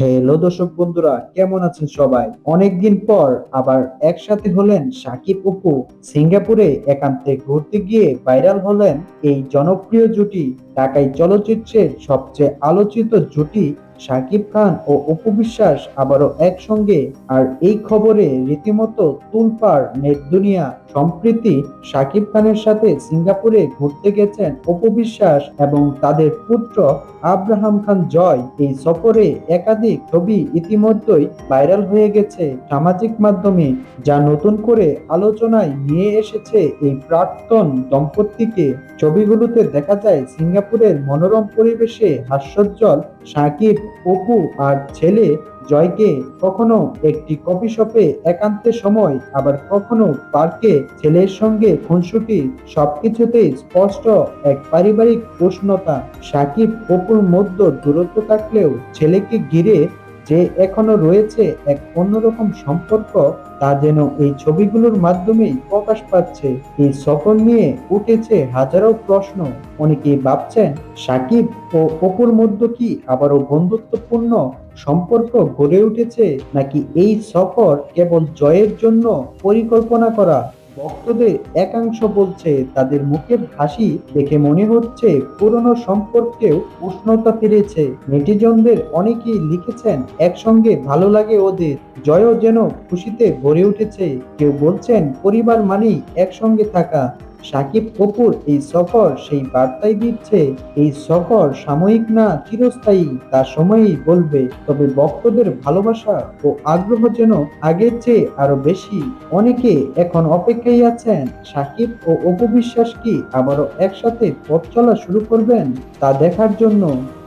Hello দর্শক বন্ধুরা, কেমন আছেন সবাই? অনেকদিন পর আবার একসাথে হলেন সাকিব অপু। সিঙ্গাপুরে একান্তে ঘুরতে গিয়ে ভাইরাল হলেন এই জনপ্রিয় জুটি। ঢাকাই চলচ্চিত্রের সবচেয়ে আলোচিত জুটি সাকিব খান ও অপু বিশ্বাস আবারও একসঙ্গে। আর এই খবরে রীতিমতো তুলপার নেট দুনিয়া। সম্প্রীতি সাকিব খানের সাথে সিঙ্গাপুরে ঘুরতে গেছেন অপু বিশ্বাস এবং তাদের পুত্র আব্রাহাম খান জয়। এই সফরে একাধিক ছবি ইতিমধ্যেই ভাইরাল হয়ে গেছে সামাজিক মাধ্যমে, যা নতুন করে আলোচনায় নিয়ে এসেছে এই প্রাক্তন দম্পতিকে। ছবিগুলোতে দেখা যায়, সিঙ্গাপুরের মনোরম পরিবেশে হাস্যোজ্জ্বল সাকিব, অপু আর ছেলে জয়কে কখনো একটি কফি শপে একান্তে সময়, আবার কখনো পার্কে ছেলের সঙ্গে খুনসুটি, সবকিছুতেই স্পষ্ট এক পারিবারিক উষ্ণতা। সাকিব, অপুর মধ্যে দূরত্ব থাকলেও ছেলেকে ঘিরে যে এখনও রয়েছে এক অন্যরকম সম্পর্ক, তা যেন এই ছবিগুলোর মাধ্যমেই প্রকাশ পাচ্ছে। এই সফর নিয়ে উঠেছে হাজারো প্রশ্ন। অনেকেই ভাবছেন, সাকিব ও অপুর মধ্যে কি আবারও বন্ধুত্বপূর্ণ সম্পর্ক গড়ে উঠেছে? নাকি এই সফর কেবল জয়ের জন্য পরিকল্পনা করা ভক্তদের একাংশ বলছে, তাদের মুখের হাসি দেখে মনে হচ্ছে পুরনো সম্পর্কেও উষ্ণতা ফিরেছে। নেটিজনদের অনেকেই লিখেছেন, একসঙ্গে ভালো লাগে ওদের, জয়ও যেন খুশিতে ভরে উঠেছে। কেউ বলছেন, পরিবার মানেই একসঙ্গে থাকা। সাকিব অপুর এই সফর সেই বার্তাই দিচ্ছে, এই সফর সাময়িক না চিরস্থায়ী, তা সময়ই বলবে। তবে ভক্তদের ভালোবাসা ও আগ্রহ যেন আগের চেয়ে আরও বেশি। অনেকে এখন অপেক্ষায় আছেন, সাকিব ও অপু বিশ্বাস কি আবারও একসাথে পথ চলা শুরু করবেন? তা দেখার জন্য